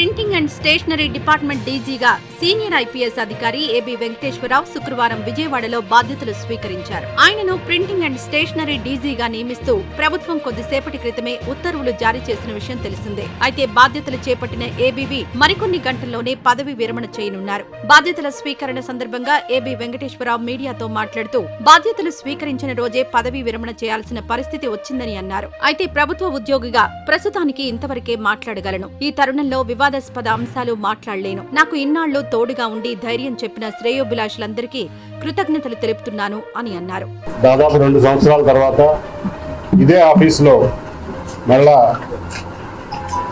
Printing and stationery department డీజీగా senior IPS అధికారి AB Venkateswara Rao శుక్రవారం విజయవాడలో బాధ్యతలు స్వీకరించారు. ఆయనను ప్రింటింగ్ అండ్ స్టేషనరీ డీజీగా నియమిస్తూ ప్రభుత్వం కొద్దిసేపటి క్రితమే ఉత్తర్వులు జారీ చేసిన విషయం తెలిసిందే. అయితే బాధ్యతలు చేపట్టిన ఏబీవి మరికొన్ని గంటల్లోనే పదవి విరమణ చేయనున్నారు. బాధ్యతల స్వీకరణ సందర్భంగా ఏబి వెంకటేశ్వరరావు మీడియాతో మాట్లాడుతూ బాధ్యతలు స్వీకరించిన రోజే పదవి విరమణ చేయాల్సిన పరిస్థితి వచ్చిందని అన్నారు. అయితే ప్రభుత్వ ఉద్యోగిగా ప్రస్తుతానికి ఇంతవరకే మాట్లాడగలను. ఈ తరుణంలో వివాదాస్పద అంశాలు మాట్లాడలేను. నాకు ఇన్నాళ్ళు తోడుగా ఉండి ధైర్యం చెప్పిన శ్రేయోభిలాషులందరికీ కృతజ్ఞతలు తెలుపుతున్నాను అని అన్నారు. దాదాపు రెండు సంవత్సరాల తర్వాత ఇదే ఆఫీస్లో మళ్ళా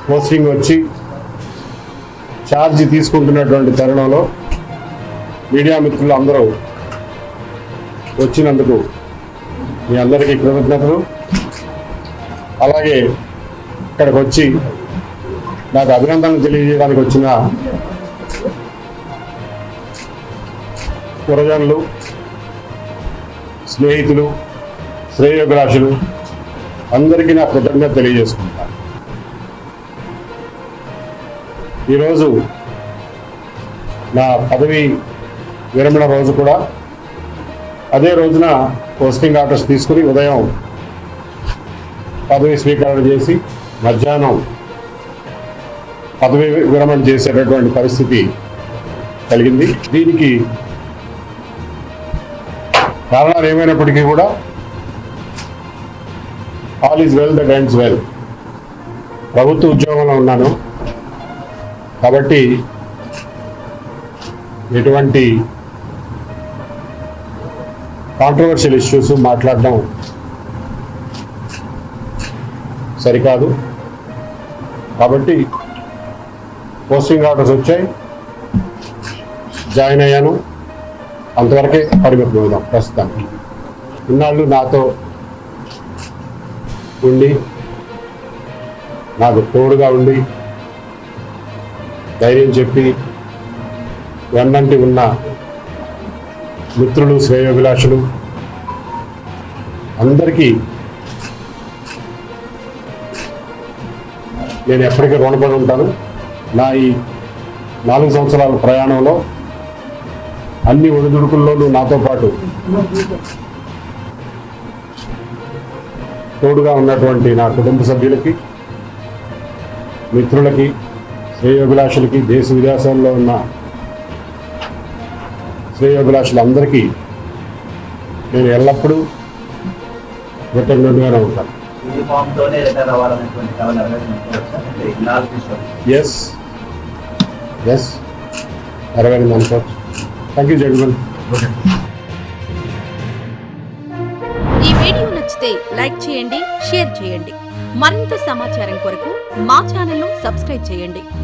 పోస్టింగ్ వచ్చి ఛార్జ్ తీసుకుంటున్నటువంటి తరుణంలో మీడియా మిత్రులు అందరూ వచ్చినందుకు మీ అందరికీ కృతజ్ఞతలు. అలాగే ఇక్కడికి వచ్చి నాకు అభినందనలు తెలియజేయడానికి వచ్చిన పురజనులు స్నేహితులు శ్రేయోభిలాషులు అందరికీ నా కృతజ్ఞత తెలియజేసుకుంటాను ఈరోజు నా పదవి విరమణ రోజు కూడా. అదే రోజున పోస్టింగ్ ఆర్డర్స్ తీసుకుని ఉదయం పదవి స్వీకరణ చేసి మధ్యాహ్నం పదవి విరమణ చేసేటటువంటి పరిస్థితి కలిగింది. దీనికి కారణాలు ఏమైనప్పటికీ కూడా all is well that ends well. ప్రభుత్వ ఉద్యోగంలో ఉన్నాను. కాబట్టి ఎటువంటి కాంట్రవర్షియల్ ఇష్యూస్ మాట్లాడడం సరికాదు. కాబట్టి పోస్టింగ్ ఆర్డర్స్ వచ్చాయి. జాయిన్ అయ్యాను. అంతవరకే పరిమితం అవుదాం ప్రస్తుతానికి ఇన్నాళ్ళు నాతో ఉండి నాకు తోడుగా ఉండి ధైర్యం చెప్పి వెన్నంటి ఉన్న మిత్రులు శ్రేయోభిలాషులు అందరికీ నేను ఎప్పటికీ రుణపడి ఉంటాను. నా ఈ నాలుగు సంవత్సరాల ప్రయాణంలో అన్ని ఒడిదుడుకుల్లోనూ నాతో పాటు తోడుగా ఉన్నటువంటి నా కుటుంబ సభ్యులకి మిత్రులకి శ్రేయోభిలాషులకి దేశ విదేశాల్లో ఉన్న శ్రేయోభిలాషులందరికీ నేను ఎల్లప్పుడూ కృతజ్ఞతగానే ఉంటాను. యూనిఫామ్ ఎస్ ఎస్ నెరవేరింది అనుకోవచ్చు థ్యాంక్ యూ జడ్జిమెన్ ఈ వీడియో నచ్చితే లైక్ చేయండి షేర్ చేయండి. మరింత సమాచారం కొరకు మా ఛానల్ను సబ్స్క్రైబ్ చేయండి.